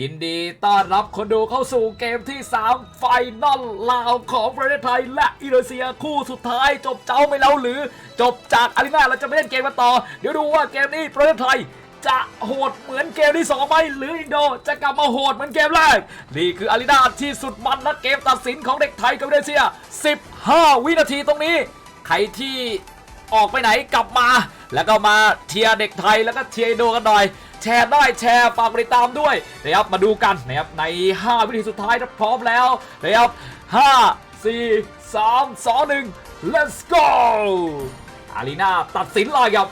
ยินดีต้อนรับคนดูเข้าสู่เกมที่ 3 ไฟนอลลาวของประเทศไทย และอินโดนีเซียคู่สุดท้าย จบเจ้าไม่แล้วหรือ จบจากอารีนาเราจะไม่เล่นเกมกันต่อ เดี๋ยวดูว่าเกมนี้ประเทศไทยจะโหดเหมือนเกมที่2ไหมหรืออินโดจะกลับมาโหดเหมือนเกมแรก นี่คืออารีนาที่สุดมันและเกมตัดสินของเด็กไทยกับอินโดนีเซีย 15 วินาทีตรงนี้ ใครที่ออกไปไหนกลับมา แล้วก็มาเชียร์เด็กไทยแล้วก็เชียร์อินโดกันหน่อย แชร์ได้แชร์ฝากติดตามด้วยนะครับมาดูกันนะครับใน 5 วินาทีสุดท้ายถ้าพร้อมแล้วนะครับ5 4 3 2 1 let's go อารีนาตัดสินเลยครับ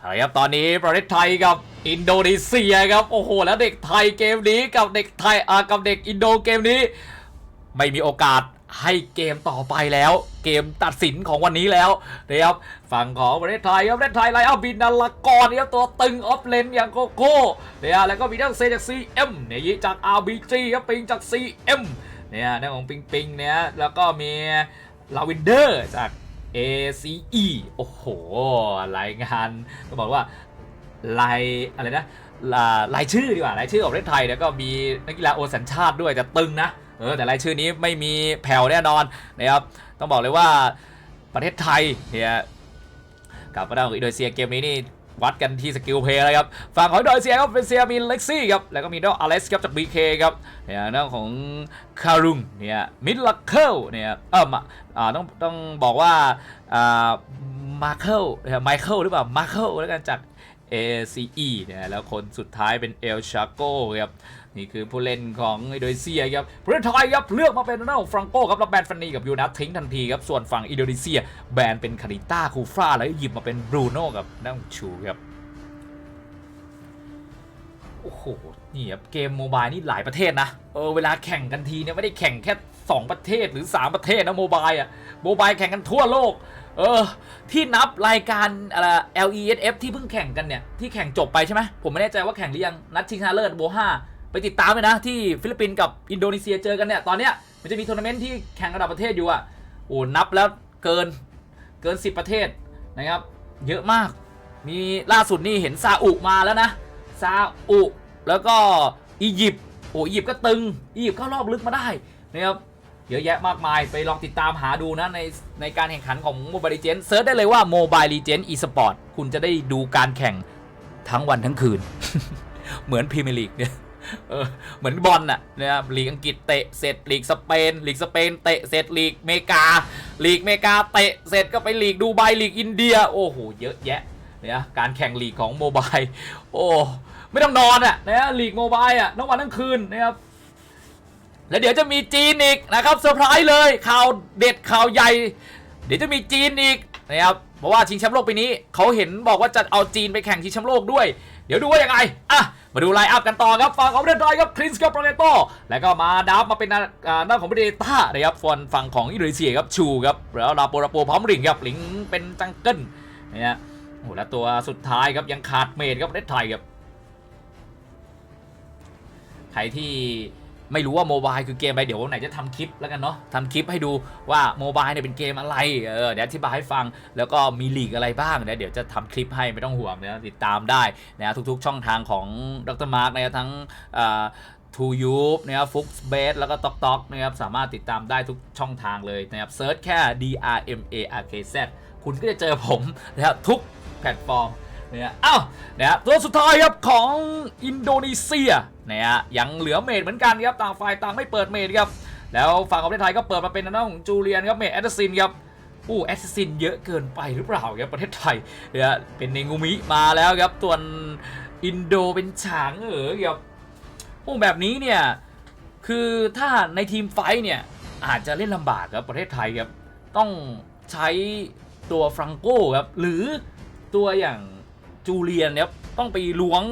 เอาละครับตอนนี้ประเทศไทยกับอินโดนีเซียครับโอ้โหแล้วเด็กไทยเกมนี้กับเด็กไทยอากับเด็กอินโดเกมนี้ ไม่มีโอกาส ให้เกมต่อไปแล้ว เกมตัดสินของวันนี้แล้วนะครับฝั่งของประเทศไทยครับประเทศไทยไลอ้าบินนาลกรครับตัวตึงออฟเลนอย่างโกโก้เนี่ยแล้วก็มีนักเซจาก CM เนี่ยยิจาก RBG ครับปิงจาก CM เนี่ยนักของปิงปิงเนี่ยแล้วก็มีลาวินเดอร์จาก ACE โอ้โห รายงานก็บอกว่ารายอะไรนะลารายชื่อดีกว่ารายชื่อของประเทศไทยแล้วก็มีนักกีฬาโอสัญชาติด้วยจะตึงนะ เออแต่รายชื่อนี้ไม่มีแผ่วแน่นอนนะครับต้องบอกเลยว่าประเทศไทยเนี่ยกับประเทศของอินโดนีเซียเกมนี้นี่วัดกันที่สกิลเพลย์เลยครับฝั่งของอินโดนีเซียครับเป็นเซียมีเล็กซี่ครับแล้วก็มีน้องอเล็กซ์ครับจาก BK คครับเนี่ยน้องของคารุงเนี่ยมิดลักเคิลเนี่ยเออมาอ่าต้องต้องบอกว่าอ่ามาเคิลไมเคิลหรือเปล่ามาเคิลแล้วกันจาก ACE เนี่ยแล้วคนสุดท้ายเป็นเอลชาโกครับ นี่คือผู้เล่นของอินโดนีเซียครับประเทศไทยครับเลือกมาเป็นหน้าขอฟรังโกครับแล้วแบนฟันนีกับยูนัททิ้งทันทีครับส่วนฝั่งอินโดนีเซีย แบนเป็นคาริต้าคูฟราแล้วหยิบมาเป็นบรูโน่กับน้องชูครับโอ้โหนี่ครับเกมโมบายนี่หลายประเทศนะเออเวลาแข่งกันทีเนี่ยไม่ได้แข่งแค่ 2 ประเทศหรือ 3 ประเทศนะโมบายอะโมบายแข่งกันทั่วโลกเออที่นับรายการอะไร LESF ที่เพิ่งแข่งกันเนี่ยที่แข่งจบไปใช่ไหมผมไม่แน่ใจว่าแข่งหรือยังนัดชิงชนะเลิศโบห้า ไปติดตามเลยนะที่ฟิลิปปินส์กับอินโดนีเซียเจอกันเนี่ยตอนเนี้ยมันจะมีทัวร์นาเมนต์ที่แข่งระดับประเทศอยู่อะโอ้นับแล้วเกินเกิน 10 ประเทศนะครับ เยอะมาก มีล่าสุดนี่เห็นซาอุมาแล้วนะซาอุแล้วก็อียิปต์โอ้อียิปต์ก็ตึงอียิปต์เข้ารอบลึกมาได้นะครับเยอะแยะมากมายไปลองติดตามหาดูนะในในการแข่งขันของ Mobile Legends เซิร์ชได้เลยว่า Mobile Legends eSport คุณจะได้ดูการแข่งทั้งวันทั้งคืน เหมือนพรีเมียร์ลีกเนี่ย เออเหมือนบอลน่ะนะครับลีกอังกฤษเตะเสร็จลีกสเปนลีกสเปนเตะเสร็จลีกเมกาลีกเมกาเตะเสร็จก็ไปลีกดูไบลีกอินเดีย โอ้โหเยอะแยะเนี่ยการแข่งลีกของโมบายโอ้ไม่ต้องนอนอะนะลีกโมบายอะทั้งวันทั้งคืนนะครับแล้วเดี๋ยวจะมีจีนอีกนะครับเซอร์ไพรส์เลยข่าวเด็ดข่าวใหญ่ เดี๋ยวจะมีจีนอีกนะครับเพราะว่าชิงแชมป์โลกปีนี้เขาเห็นบอกว่าจะเอาจีนไปแข่งชิงแชมป์โลกด้วย ดี๋ยวดูว่ายังไงอะมาดูไลน์อัพกันต่อครับฝั่งของเระเทศไทยครับคริสกับโปรเตโตแล้วก็มาดับมาเป็นหน้าของเบเดต้านะครับฝั่งฝั่งของอินโดนีเซียครับชูครับแล้วลาโปลาโปพร้อมริงครับลิงเป็นจังเกิลนะฮะโอ้โหแล้วตัวสุดท้ายครับยังขาดเมดครับประเทศไทยครับใครที่ ไม่รู้ว่าโมบายคือเกมอะไรเดี๋ยววันไหนจะทำคลิปแล้วกันเนาะทำคลิปให้ดูว่าโมบายเนี่ยเป็นเกมอะไรเออเดี๋ยวอธิบายให้ฟังแล้วก็มีลีกอะไรบ้างเดี๋ยเดี๋ยวจะทำคลิปให้ไม่ต้องห่วงนะติดตามได้นะทุกๆ ช่องทางของดรมาร์กนะครับทั้งทูยูบนะครับฟุกเบสแล้วก็ต็อกต็อกนะครับสามารถติดตามได้ทุกช่องทางเลยนะครับเซิร์ชแค่ D R M A R K Z คุณก็จะเจอผมนะครับทุกแพลตฟอร์ม เนี่ยอ้าวนะฮะตัวสุดท้ายครับของอินโดนีเซียนะฮะยังเหลือเมดเหมือนกันครับต่างฝ่ายต่างไม่เปิดเมดครับแล้วฝั่งของประเทศไทยก็เปิดมาเป็นทางด้าของจูเลียนครับเมดแอตซินครับอู้แอตซินเยอะเกินไปหรือเปล่าครับประเทศไทยเนี่ยเป็นเนงูมิมาแล้วครับตัวนอินโดเป็นฉางเออครับโอ้แบบนี้เนี่ยคือถ้าในทีมไฟเนี่ยอาจจะเล่นลำบากครับประเทศไทยครับต้องใช้ตัวฟรังโก้ครับหรือตัวอย่าง จูเลียนเนี่ยต้องไปล้วง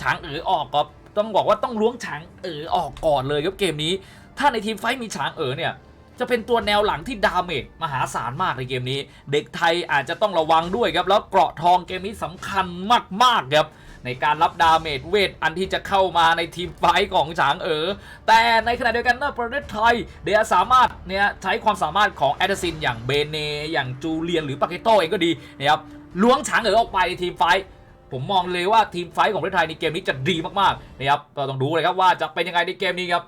ฉางเอ๋อออกก็ต้องบอกว่าต้องล้วงฉางเอ๋อออกก่อนเลยครับเกมนี้ ถ้าในทีมไฟมีฉางเอ๋อเนี่ยจะเป็นตัวแนวหลังที่ดาเมจมหาศาลมากในเกมนี้ เด็กไทยอาจจะต้องระวังด้วยครับ แล้วเกราะทองเกมนี้สำคัญมากๆครับในการรับดาเมจเวทอันที่จะเข้ามาในทีมไฟของฉางเอ๋อแต่ในขณะเดียวกันนะประเทศไทยเดียสามารถเนี่ยใช้ความสามารถของแอดซินอย่างเบเนอย่างจูเลียนหรือปาเกโตเองก็ดีนะครับล้วงฉางเอ๋อออกไปในทีมไฟ ผมมองเลยว่าทีมไฟท์ของประเทศไทยในเกมนี้จะดีมากๆนะครับก็ต้องดูเลยครับว่าจะเป็นยังไงในเกมนี้ครับ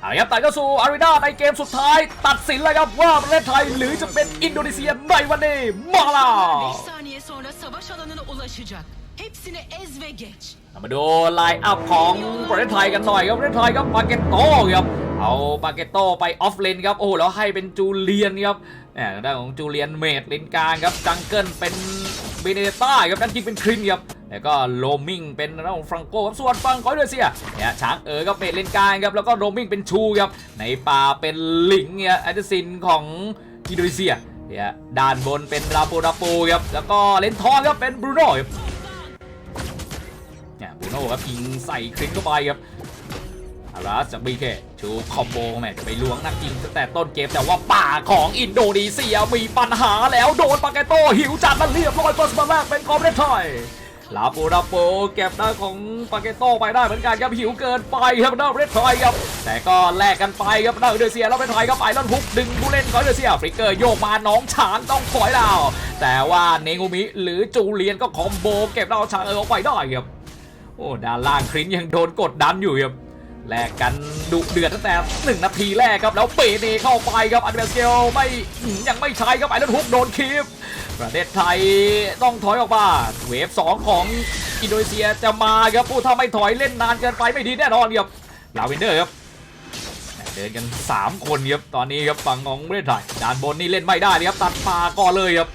เอาละครับตัดเข้าสู่อารีนาในเกมสุดท้าย ตัดสินเลยครับว่าประเทศไทยหรือจะเป็นอินโดนีเซียในวันนี้มาแล้5ว saniye sonra savaş alanına ulaşacak. Hepsini ez ve geç. เรามาดูไลน์อัพของประเทศไทยกันหน่อยครับประเทศไทยครับปาเกตโตครับ เอาปาเกตโตไปออฟเลนครับ โอ้แล้วให้เป็นจูเลียนครับเนี่ยด้านของจูเลียนเมดเลนกลางครับจังเกิลเป็นเบเนต้าครับด้านจริงเป็นครินครับแล้วก็โรมิงเป็นด้านของฟรังโกครับส่วนฝั่งของอินโดนีเซียเนี่ยช้างเอ๋อกับเมดเลนกลางครับแล้วก็โรมิงเป็นชูครับในป่าเป็นหลิงเนี่ยแอดซินของอินโดนีเซียเนี่ยด้านบนเป็นราโปราโปครับแล้วก็เลนทองครับเป็นบรูโน่ครับเนี่ยบรูโน่ครับยิงใส่คลิกเข้าไปครับ อาราสจากบีเคชูคอมโบแม่จะไปล้วงนักยิงตั้งแต่ต้นเกมแต่ว่าป่าของอินโดนีเซียมีปัญหาแล้วโดนปาเกโตหิวจัดแล้วเรียบร้อยเฟิร์สมาแรกเป็นคอมเรทไทยลาโปราโปเก็บได้ของปาเกโตไปได้เหมือนกันครับหิวเกินไปครับด้านเรทไทยครับ แต่ก็แลกกันไปครับด้านอินโดเซียแล้วเรทไทยครับไอรอนฮุกดึงผู้เล่นของอินโดเซียฟริกเกอร์โยกมาน้องฉางต้องถอยดาว แต่ว่าเนงูมิหรือจูเลียนก็คอมโบเก็บดาวฉางเอออกไปได้ครับโอ้ด้านล่างครินยังโดนกดดันอยู่ครับ แลกกันดุเดือดตั้งแต่หนึ่งนาทีแรกครับแล้วเปเนเข้าไปครับอันเดอร์สเกลไม่ยังไม่ใช้ครับไอรอนฮุกโดนคีบประเทศไทยต้องถอยออกมาเวฟ2ของอินโดนีเซียจะมาครับโอ้ถ้าไม่ถอยเล่นนานเกินไปไม่ดีแน่นอนครับลาวินเดอร์ครับเดินกัน 3 คนครับตอนนี้ครับฝั่งของประเทศไทยด้านบนนี่เล่นไม่ได้เลยครับตัดปาก่อนเลยครับ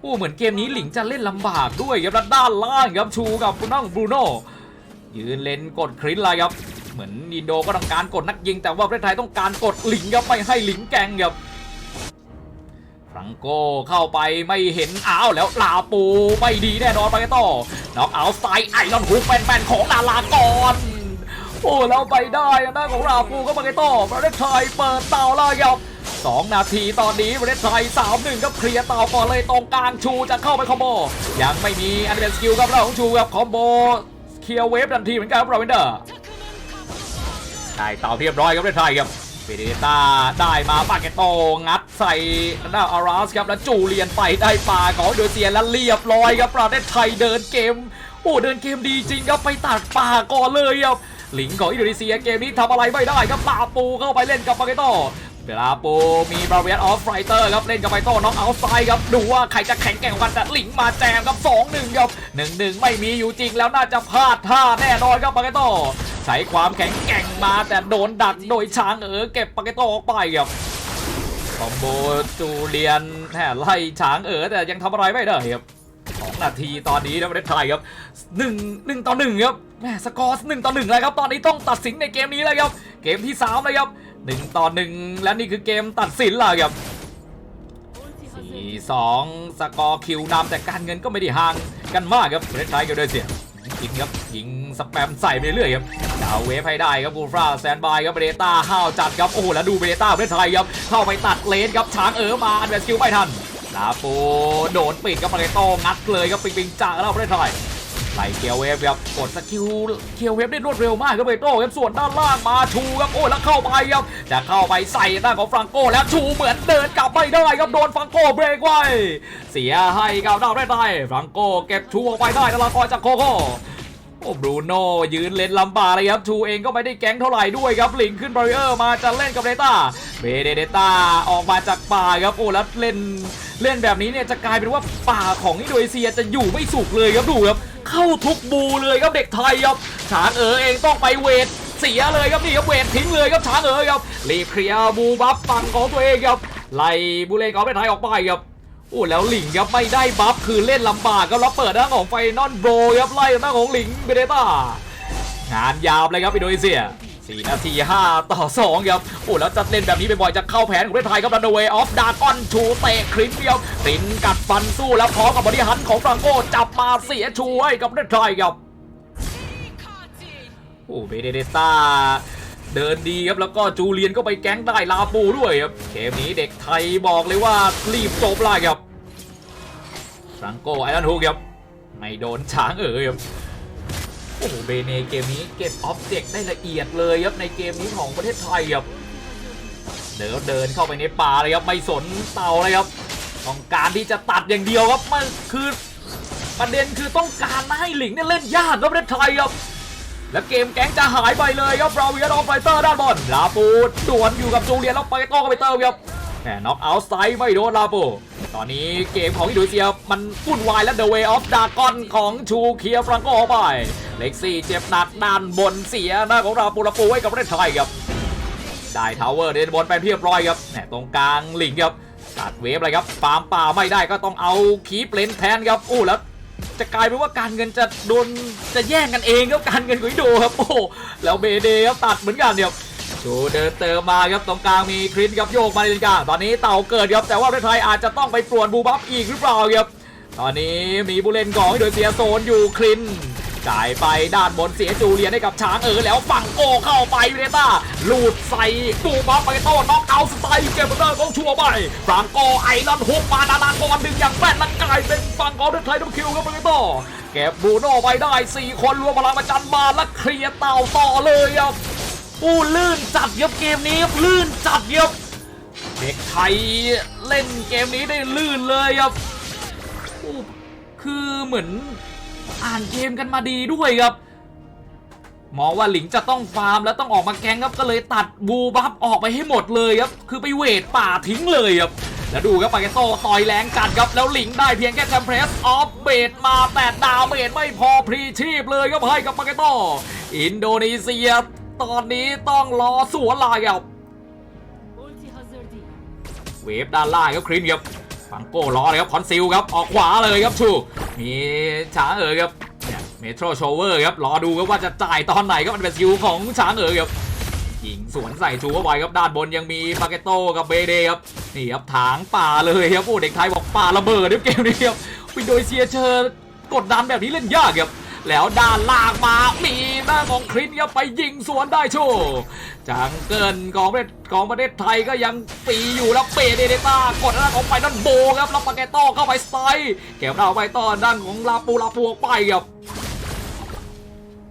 โอ้เหมือนเกมนี้หลิงจะเล่นลำบากด้วยครับแล้วด้านล่างครับชูกับคุณน้องบรูโน่ยืนเล่นกดคริสเลยครับ เหมือนอินโดก็ต้องการกดนักยิง แต่ว่าประเทศไทยต้องการกดหลิงครับไม่ให้หลิงแกงครับฟรังโกเข้าไปไม่เห็นอ้าวแล้วลาปูไม่ดีแน่นอนไปกันต่อน็อกเอาท์สไตล์ไอรอนฮุกแปนๆของดารากรโอ้แล้วไปได้ทางด้าของลาปูก็มาเกโตประเทศไทยเปิดเตาล้วครับสองนาทีตอนนี้ประเทศไทย3 1ครับเคลียร์เต่าก่อนเลยตรงกลางชูจะเข้าไปคอมโบยังไม่มีอันเดนสกิลครับเราของชูครับคอมโบเคลียร์เวฟทันทีเหมือนกันครับเราเวนเดอร์ ได้เต่าเรียบร้อยครับประเทศไทยครับเบเดต้าได้มาปาเกโตงัดใส่หน้าอาราสครับแล้วจูเลียนไปได้ปลาของอินโดนีเซียแล้วเรียบร้อยครับประเทศไทยเดินเกมโอ้เดินเกมดีจริงครับไปตัดปลาก่อนเลยครับหลิงของอินโดนีเซียเกมนี้ทำอะไรไม่ได้ครับลาปูเข้าไปเล่นกับปาเกโต เวลาปูมีบราเวียนออฟไฟเตอร์ครับเล่นกับไฟโต้น้องเอาไซด์ครับดูว่าใครจะแข็งแกร่งกว่ากันแต่หลิงมาแจมครับ2-1ครับ1-1ไม่มีอยู่จริงแล้วน่าจะพลาดท่าแน่นอนครับปาเกโต้ใช้ความแข็งแกร่งมาแต่โดนดักโดยช้างเอ๋อเก็บปาเกโต้ออกไปครับคอมโบจูเลียนแห่ไล่ช้างเอ๋อแต่ยังทำอะไรไม่ได้ครับสองนาทีตอนนี้นะประเทศไทยครับหนึ่งหนึ่งต่อหนึ่งครับแหม่สกอร์หนึ่งต่อหนึ่งแล้วครับตอนนี้ต้องตัดสินในเกมนี้แล้วครับเกมที่สามเลยครับ หนึ่งต่อหนึ่งและนี่คือเกมตัดสินแล้วครับสี่สองสกอร์คิวนำแต่การเงินก็ไม่ได้ห่างกันมากครับประเทศไทยกับอินโดนเซียยิงครับยิงสแปมใส่ไปเรื่อยๆครับจะเอาเวฟให้ได้ครับบูฟราแซนบายครับเบเดต้าห้าวจัดครับโอ้โหแล้วดูเบเดต้าประเทศไทยครับเข้าไปตัดเลนครับช้างเอ๋อมาอันเดอร์สกิลไม่ทันลาปูโดนปิดครับมาเลโต้งัดเลยครับปิงปิงจ่าแล้วประเทศไท ยไล่เกียวเวฟครับกดสกิลเกียวเวฟได้รวดเร็วมากครับเบโต้ครับส่วนด้านล่างมาชูครับโอ้แล้วเข้าไปครับจะเข้าไปใส่ด้าของฟรังโกแล้วชูเหมือนเดินกลับไม่ได้ครับโดนฟรังโกเบรกไว้เสียให้กับดาวได้ได้ฟรังโกเก็บชูออกไปได้แล้วลอยจากโคโค่โอ้บรูโน่ยืนเล่นลำบากเลยครับชูเองก็ไม่ได้แก๊งเท่าไหร่ด้วยครับลิงขึ้นบาริเออร์มาจะเล่นกับเดต้าเบเดเดต้าออกมาจากป่าครับโอ้แล้วเล่น เล่นแบบนี้เนี่ยจะกลายเป็นว่าป่าของอินโดนีเซียจะอยู่ไม่สุขเลยครับดูครับเข้าทุกบูเลยครับเด็กไทยครับช้างเอ๋อเองต้องไปเวทเสียเลยครับนี่ครับเวททิ้งเลยครับช้างเอ๋อครับรีบเคลียร์บูบัฟฝั่งของตัวเองครับไล่บูเลนของประเทศไทยออกไปครับโอ้แล้วหลิงครับไม่ได้บัฟคือเล่นลำบากครับแล้วเปิดหน้านของไฟนอลโบรครับไล่หน้านของหลิงเบเดต้างานยาวเลยครับอินโดนีเซีย 4นาที5ต่อ2ครับโอ้แล้วจะเล่นแบบนี้บ่อยๆจะเข้าแผนของประเทศไทยครับรันเวย์ออฟดากอนชูเตะครินเดียวครินกัดฟันสู้แล้วพร้อมกับบริหันของฟรังโกจับมาเสียชูให้กับประเทศไทยครับโอ้เบเดเดต้าเดินดีครับ แล้วก็จูเลียนก็ไปแก๊งได้ลาปูด้วยครับเกมนี้เด็กไทยบอกเลยว่ารีบจบเลยครับฟรังโกไอรอนฮูกครับไม่โดนช้างเอ๋ยครับ โอ้โหเบเนเกมนี้เก็บออบเจกต์ได้ละเอียดเลยครับในเกมนี้ของประเทศไทยครับเดินเดินเข้าไปในป่าเลยครับไม่สนเต่าเลยครับต้องการที่จะตัดอย่างเดียวครับมันคือประเด็นคือต้องการม่ให้หลิงเนี่ยเล่นยากครับประเทศไทยครับแล้วเกมแก๊งจะหายไปเลยครับบราเวียนออฟไฟเตอร์ด้านบนลาปูดวลอยู่กับจูเลียนแล้วไปโต้กับไปเติมครับ แหมน็อกเอาท์ไซด์ไม่โดนลาปูตอนนี้เกมของอินโดนีเซียมันวุ่นวายและเดอะเวย์ออฟดากอนของชูเคียร์ฟรังโกออกไป เล็กซี่เจ็บหนักด้านบนเสียหน้าของลาปูลาปูไว้กับประเทศไทยครับได้ทาวเวอร์เดนบอลไปเรียบร้อยครับแหมตรงกลางหลิงครับตัดเวฟเลยครับฟาร์มป่าไม่ได้ก็ต้องเอาคีปเลนแทนครับอู้แล้วจะกลายเป็นว่าการเงินจะโดนจะแย่งกันเองครับการเงินของอินโดครับโอ้โหแล้วเบเดครับตัดเหมือนกันเดีย วชูเดินเติมมาครับตรงกลางมีคริสครับโยกมาในกลางตอนนี้เต่าเกิดครับแต่ว่าประเทศไทยอาจจะต้องไปปรวนบูบัฟอีกหรือเปล่าครับตอนนี้มีบุเลนของโดนเซียโซนอยู่คลินจ่ายไปด้านบนเสียจูเลียนให้กับช้างเออแล้วฝั่งโกเข้าไปเวเต้าลูดใส่บูบัฟไปโต้น็อกเอาสไตล์เก็บเบอร์ของชัวร์ไปฟรังโกไอรอนฮุกมาดานากรดึงอย่างแม่นและกลายเป็นฝั่งของประเทไทยต้องคิวครับเบอร์โตเก็บบูโน่ไปได้ 4 คนรวมพลังประจันบานและเคลียร์เต่าต่อเลยครับ อู้ลื่นจัดครับเกมนี้ครับลื่นจัดครับเด็กไทยเล่นเกมนี้ได้ลื่นเลยครับอู้คือเหมือนอ่านเกมกันมาดีด้วยครับมองว่าหลิงจะต้องฟาร์มแล้วต้องออกมาแกงครับก็เลยตัดบูบัฟออกไปให้หมดเลยครับคือไปเวทป่าทิ้งเลยครับแล้วดูครับปาเกโต้ต่อยแรงจัดครับแล้วหลิงได้เพียงแค่แทมเพรสออฟเบดมาแต่ดาวเบดไม่พอพรีชีพเลยครับให้กับปาเกโต้อินโดนีเซีย ตอนนี้ต้องรอสวนลายครับเวฟด้านล่างครับครินครับฟังโก้รอเลยครับคอนซิลครับออกขวาเลยครับชูมีช้างเอ๋ยครับเนี่ยเมโทรโชเวอร์ครับรอดูครับว่าจะจ่ายตอนไหนครับมันเป็นสกิลของช้างเอ๋ยครับยิงสวนใส่ชูเข้าไปครับด้านบนยังมีปาเกโต้กับเบเดครับนี่ครับถางป่าเลยครับโอ้เด็กไทยบอกป่าระเบิดครับเกมนี้ครับวินโดนเซียเจอกดดันแบบนี้เล่นยากครับ แล้วด้านล่างมามีหน้าของคริสครับไปยิงสวนได้โชว์จังเกินของประเทศของประเทศไทยก็ยังปีอยู่แล้วเปเดเดต้ากดหน้าของไปด้านโบครับแล้วปาเกตโต้เข้าไปสไตล์เก็บดาวไปต่อด้านของลาปูลาปูออกไปครับ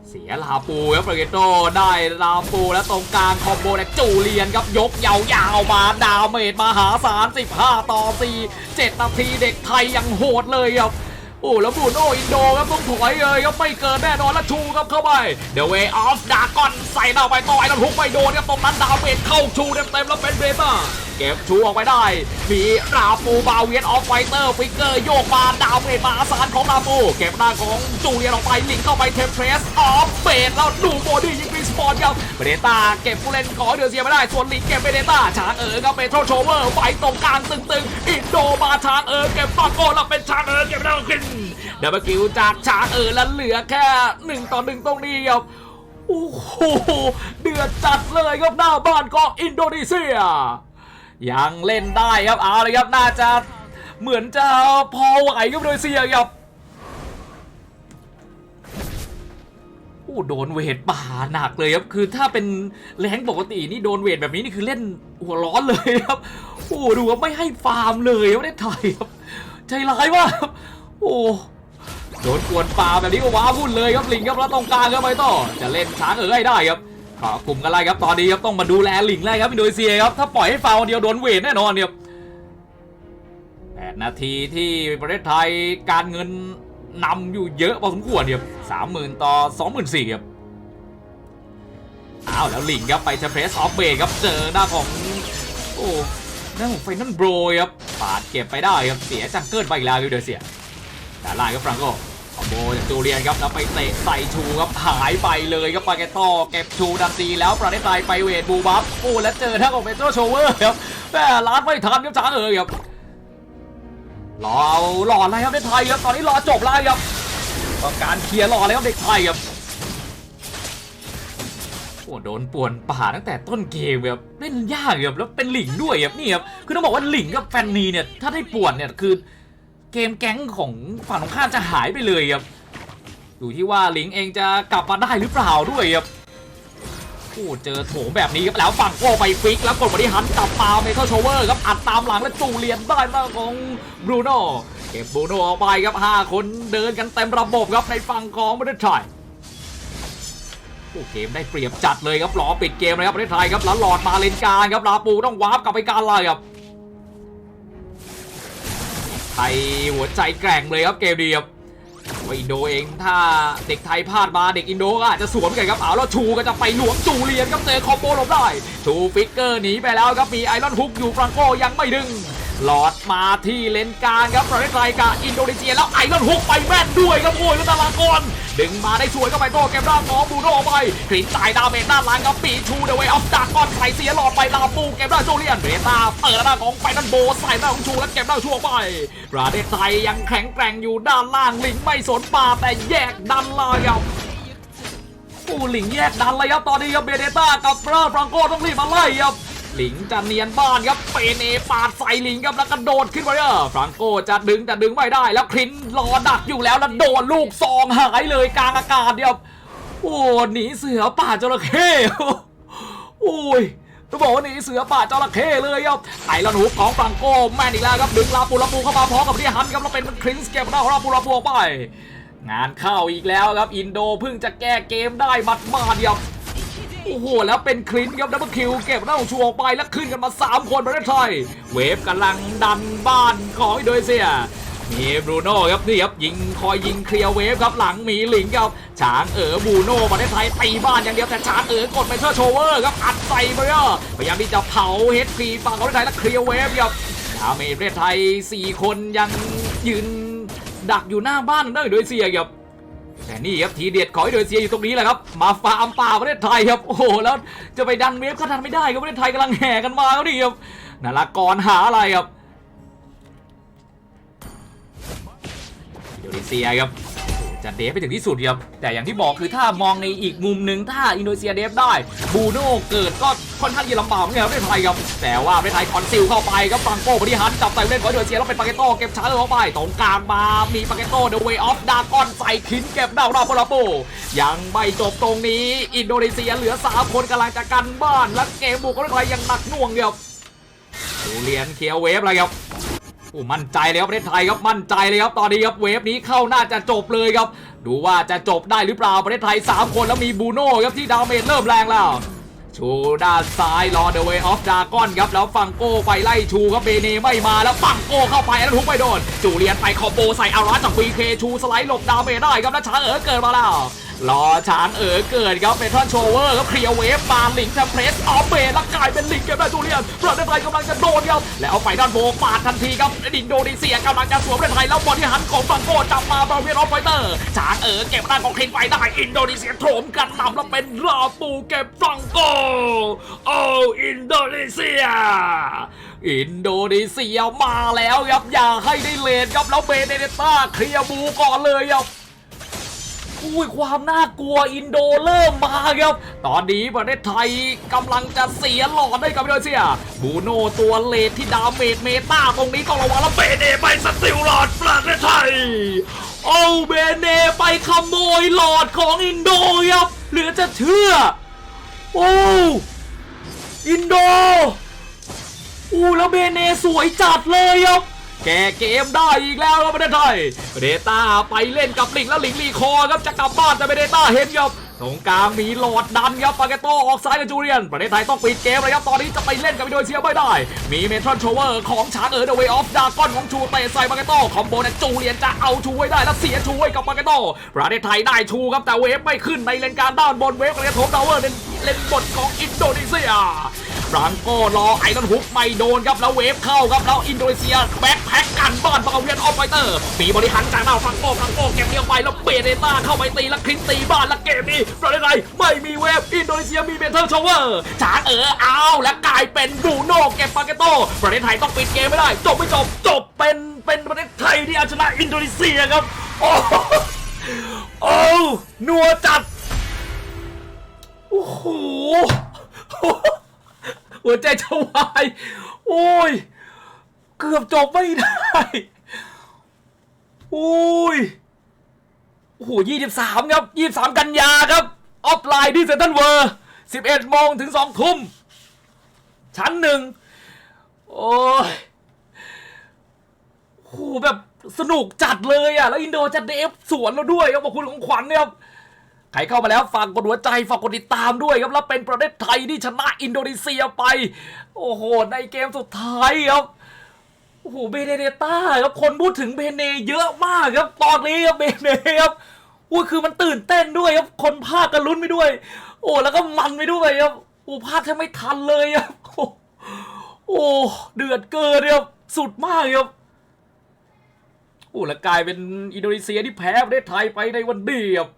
เสียลาปูครับเปเกโตได้ลาปูแล้วตรงกลางคอมโบแลกจูเลียนครับยกยาวๆมาดาวเมดมหาศาล15 ต่อ 4 7 นาทีเด็กไทยยังโหดเลยครับ โอ้แล้วบูโนอินโดครับต้องถอยเลยครับไม่เกินแน่นอนแล้วชูครับเข้าไป The Way of Dragon ใส่ดาวไปต่อยแล้วทุกไม่โดนครับตรงนั้นดาวเมดเข้าชูเต็มๆแล้วเป็นเบต้าเก็บชูออกไปได้ มีราปูบาเวียนออฟไฟเตอร์ฟิกเกอร์โยกมาดาวเมดมาศาลของราปูเก็บหน้าของจูเลียนออกไปลิงเข้าไปเทมเพรสออฟเบดแล้วดูโบดี้ยิง สปอนครับเบเดต้าเก็บผู้เล่นของเดือเซียไม่ได้ส่วนลิงเก็บเบเดต้าช้างเอ๋อครับเมโทรโชเวอร์ไฟตรงกลางตึงๆ อินโดมาช้างเอ๋อเก็บฟาโก้แล้วเป็นช้างเอ๋อเก็บได้ขึ้นเดบักิวจากช้างเออแล้วเหลือแค่หนึ่งต่อหนึ่งตรงนี้ครับโอ้โหเดือดจัดเลยครับหน้าบ้านของอินโดนีเซีย ยังเล่นได้ครับเอาเลยครับน่าจะเหมือนจะพอไหวกับโดนีเซียครับ โอ้โดนเวทป่าหนักเลยครับ คือถ้าเป็นแรงปกตินี่โดนเวทแบบนี้นี่คือเล่นหัวร้อนเลยครับ โอ้ดูว่าไม่ให้ฟาร์มเลยไม่ได้ไทยครับใจร้ายมากโอ้โดนกวนป่าแบบนี้ก็ว้าวุ่นเลยครับลิงครับแล้วตรงกลางครับไปต่อ จะเล่นช้างเอ๋ยได้ครับขอกลุ่มกันไล่ครับตอนนี้ครับต้องมาดูแลลิงไล่ครับอินโดนีเซียครับถ้าปล่อยให้ฟาวล์คนเดียวโดนเวทแน่นอนครับแปดนาทีที่ประเทศไทยการเงิน นำอยู่เยอะพอสมควรครับสามหมื่นต่อสองหมื่นสี่ครับอ้าวแล้วลิงครับไปเชเพสออฟเบรครับเจอหน้าของ โอ้หน้าของไฟนั่นโบรครับปาดเก็บไปได้ครับเสียจังเกิลไปอีกแล้วครับอินโดนีเซียด้านล่างครับฟรังโกคอมโบจากจูเลียนครับแล้วไปเตะใส่ชูครับหายไปเลยครับปาเกตโต้เก็บชูดันตีแล้วประเทศไทยไปเวทบูบัฟโอ้แล้วเจอท่าของเมโทรโชเวอร์ครับแม่ลานไม่ทันครับช้าเอ๋ยครับ รอเอหล่อดเลยครับเด็กไทยครับตอนนี้รอจบแล้วครับต้องการเคลียร์หล่อดเลยครับเด็กไทยครับโอ้โดนป่วนป่าตั้งแต่ต้นเกมครับเล่นยากครับแล้วเป็นหลิงด้วยครับนี่ครับคือต้องบอกว่าหลิงกับแฟนนีเนี่ยถ้าได้ป่วนเนี่ยคือเกมแก๊งของฝั่งตรงข้ามจะหายไปเลยครับอยู่ที่ว่าหลิงเองจะกลับมาได้หรือเปล่าด้วยครับ โอ้เจอโถงแบบนี้ครับแล้วฝั่งโก้ไปฟิกแล้วกดบริหันกลับมาเมทัลโชเวอร์ครับอัดตามหลังแล้วจูเลียนได้หน้าของบรูโน่เก็บบรูโน่ออกไปครับ 5 คนเดินกันเต็มระบบครับในฝั่งของประเทศไทยโอ้เกมได้เปรียบจัดเลยครับรอปิดเกมเลยครับประเทศไทยครับแล้วหลอดมาเลนการครับลาปูต้องวาร์ปกลับไปการเลยครับไทยหัวใจแกร่งเลยครับเกมดีครับ ว่าอินโดเองถ้าเด็กไทยพลาดมาเด็กอินโดก็อาจจะสวมกันครับเอาแล้วชูก็จะไปหลวงจูเลียนครับเจอคอมโบหลบได้ชูฟิกเกอร์หนีไปแล้วครับมีไอรอนฮุกอยู่ฟรังโกยังไม่ดึง หลอดมาที่เลนกลางครับประเทศไทยกับอินโดนีเซียแล้วไอรอนฮุกไปแม่นด้วยครับโอ้ยแล้วตารากรดึงมาได้สวยก็ไปโต้เกมด้านของบูโนไปกรีนตายดาเมจด้านหลังครับปีชูเดเวออฟดากอนใส่เสียหลอดไปลาปูเกมด้านจูเลียนเบต้าเปิดหน้าของไฟนันโบใส่หน้าของชูและเกมด้านชูออกไปประเทศไทยยังแข็งแกร่งอยู่ด้านล่างลิงไม่สนป่าแต่แยกดันเลยครับโอ้หลิงแยกดันเลยครับตอนนี้ครับเบเดต้ากับเบราฟรังโกต้องรีบมาไล่ครับ หลิงจะเนียนบ้านครับเปเนปาดใส่หลิงครับแล้วกระโดดขึ้นไปเออฟรังโกจะดึงแต่ดึงไม่ได้ แล้วคลินรอดักอยู่แล้วแล้วโดนลูกซองหายเลยกลางอากาศเดียวโอ้หนีเสือป่าจระเข้โอ้ยต้องบอกว่าหนีเสือป่าจระเข้เลยครับไอรอนฮุกของฟรังโกแม่นอีกแล้วครับดึงลาปูลาปูเข้ามาพร้อมกับที่ฮันครับแล้วเป็นคลินสเก็บหน้าของลาปูลาปูออกไป งานเข้าอีกแล้วครับอินโดเพิ่งจะแก้เกมได้หมัดมาเดียว โอ้โห แล้วเป็นคลินครับดับเบิลคิวเก็บหน้าชูออกไปแล้วขึ้นกันมา 3 คนประเทศไทย เวฟกำลังดันบ้านของอินโดนีเซียมีบรูโน่ครับนี่ครับยิงคอยยิงเคลียร์เวฟครับหลังมีหลิงครับช้างเอ๋อบรูโน่ประเทศไทยตีบ้านอย่างเดียวแต่ช้างเอ๋อกดไปเชอร์โชเวอร์ครับอัดใส่ไปเอะพยายามที่จะเผาเฮดพีฝั่งของประเทศไทยแล้วเคลียร์เวฟครับดาเมประเทศไทย 4 คนยังยืนดักอยู่หน้าบ้านของอินโดนีเซียครับ แต่นี่ครับทีเด็ดของอินโดนีเซียอยู่ตรงนี้แหละครับ มาฟาร์มป่าประเทศไทยครับ โอ้โห แล้วจะไปดันเวฟก็ดันไม่ได้ครับประเทศไทยกำลังแห่กันมาครับนี่ครับนารากรหาอะไรครับอินโดนีเซียครับ จะเดฟไปถึงที่สุดครับแต่อย่างที่บอกคือถ้ามองในอีกมุมหนึ่งถ้าอินโดนีเซียเดฟได้บูโน่เกิดก็ค่อนข้างจะลำบากเนกันครับประเทศไทยครับแต่ว่าประเทศไทยคอนซิลเข้าไปครับฟังโก้บริหารจับใส่เล่นของอินโดนีเซียแล้วเป็นปาเกโต้เก็บช้าเข้าไปตรงกลางมามีปาเกโต้เดอะเวย์ออฟดากอนใส่คินเก็บดาวดาวโปลาโปยังไม่จบตรงนี้อินโดนีเซียเหลือ3คนกำลังจะกันบ้านและเกมบุกของประไทยยังหนักหน่วงครับดูเรียนเคียร์เวฟอะไรครับ โอ้มั่นใจเลยครับประเทศไทยครับมั่นใจเลยครับตอนนี้ครับเวฟนี้เข้าน่าจะจบเลยครับ ดูว่าจะจบได้หรือเปล่าประเทศไทย 3 คนแล้วมีบูโน่ครับที่ดาวเมจเริ่มแรงแล้ว ชูด้านซ้ายรอเดอะเวย์ออฟดากอนครับแล้วฟังโก้ไปไล่ชูครับเบเนไม่มาแล้วฟังโก้เข้าไปแล้วทุกไม่โดนจูเลียนไปคอมโบใส่อาราจากวีเคชูสไลด์หลบดาวเมจได้ครับแล้วช้างเอ๋อเกิดมาแล้ว รอช้างเอ๋อเกิดครับเป็นทอนโชเวอร์ครับเคลียร์เวฟมาลิงก์จะเพรสออฟเบนแล้วกลายเป็นลิงเกมได้จูเลียนประเทศไทยกำลังจะโดนครับแล้วเอาไฟด้านโบปาดทันทีครับอินโดนีเซียกำลังจะสวมประเทศไทยแล้วบอลที่หันของฟังโกจับมาบราเวียนออฟไฟเตอร์ช้างเอ๋อเก็บด้านของคลินไปได้อินโดนีเซียโถมกันนำแล้วเป็นราปูเก็บฟังโกโอ้อินโดนีเซียอินโดนีเซียมาแล้วครับอย่าให้ได้เลนครับแล้วเบเนเดต้าเคลียร์บูก่อนเลยครับ อุ้ยความน่ากลัวอินโดเริ่มมาครับ ตอนนี้ประเทศไทยกำลังจะเสียหลอดได้กับอินโดนีเซียบูโนตัวเลทที่ดาเมจเมตาตรงนี้ต้องระวังแล้วเบเนไปสติลหลอดประเทศไทยเอาเบเนไปขโมยหลอดของอินโดครับเหลือจะเชื่อ โอ้อินโดอู้แล้วเบเนสวยจัดเลยครับ แกเกมได้อีกแล้วครับประเทศไทยเดต้าไปเล่นกับลิงแล้วลิงรีคอร์ครับจะกลับบ้านแต่ไม่เดต้าเห็นครับตรงกลางมีหลอดดันครับปาเกโตออกซ้ายกับจูเรียน ประเทศไทยต้องปิดเกมเลยครับ ตอนนี้จะไปเล่นกับอินโดนีเซียไม่ได้ มีเมทรอนโชเวอร์ของช้างเอ๋อเดอะเวย์ออฟดากอนของชูเตะใส่ปาเกโตคอมโบเนี่ยจูเรียนจะเอาชูไว้ได้ แล้วเสียชูไว้กับปาเกโตประเทศไทยได้ชูครับ แต่เวฟไม่ขึ้นในเลนการด้านบนเวฟกระโถมดาวเวอร์เลนเลนบนของอินโดนีเซีย ฟรังโกรอไอรอนฮุกไม่โดนครับแล้วเวฟเข้าครับแล้วอินโดนีเซียแบ็คแพ็กกันบ้านบาเวียนออฟไฟเตอร์มีบริหารจากหน้าฟรังโก้ฟรังโก้เก็บเลี้ยไปแล้วเปเดต้าเข้าไปตีแล้วคลินตีบ้านแล้วเกมนี้ประเทศไทยไม่มีเวฟอินโดนีเซียมีเบเทอร์โชเวอร์ชางเออเอาและกลายเป็นบูโน่เก็บปาเกโตประเทศไทยต้องปิดเกมไม่ได้ จบไม่จบจบเป็นเป็นประเทศไทยที่เอาชนะอินโดนีเซียครับโอ้โหโอ้นัวจัดโอ้โห หัวใจจะวาย โอ้ย เกือบจบไม่ได้ โอ้ย โอ้โหยี่สิบสามครับยี่สามกันยาครับ ออฟไลน์ที่เซนทันเวอร์11โมงถึง2ทุ่ม ชั้นหนึ่ง โอ้ยโหแบบสนุกจัดเลยอะ แล้วอินโดจะเดฟสวนเราด้วยครับขอบคุณของขวัญเนี่ยครับ ใครเข้ามาแล้วฝากกดหัวใจฝากกดติดตามด้วยครับแล้วเป็นประเทศไทยที่ชนะอินโดนีเซียไป โอ้โห ในเกมสุดท้ายครับโอ้โหเบเนเดต้าครับคนพูดถึงเบเนเยอะมากครับตอนนี้ครับเบเนครับอุ้คือมันตื่นเต้นด้วยครับคนภาคกันลุ้นไปด้วย โอ้แล้วก็มันไปด้วยครับโอ้ภาคแทบไม่ทันเลยครับโอ้เดือดเกินครับสุดมากครับโอ้แล้วกลายเป็นอินโดนีเซียที่แพ้ประเทศไทยไปในวันนี้ครับ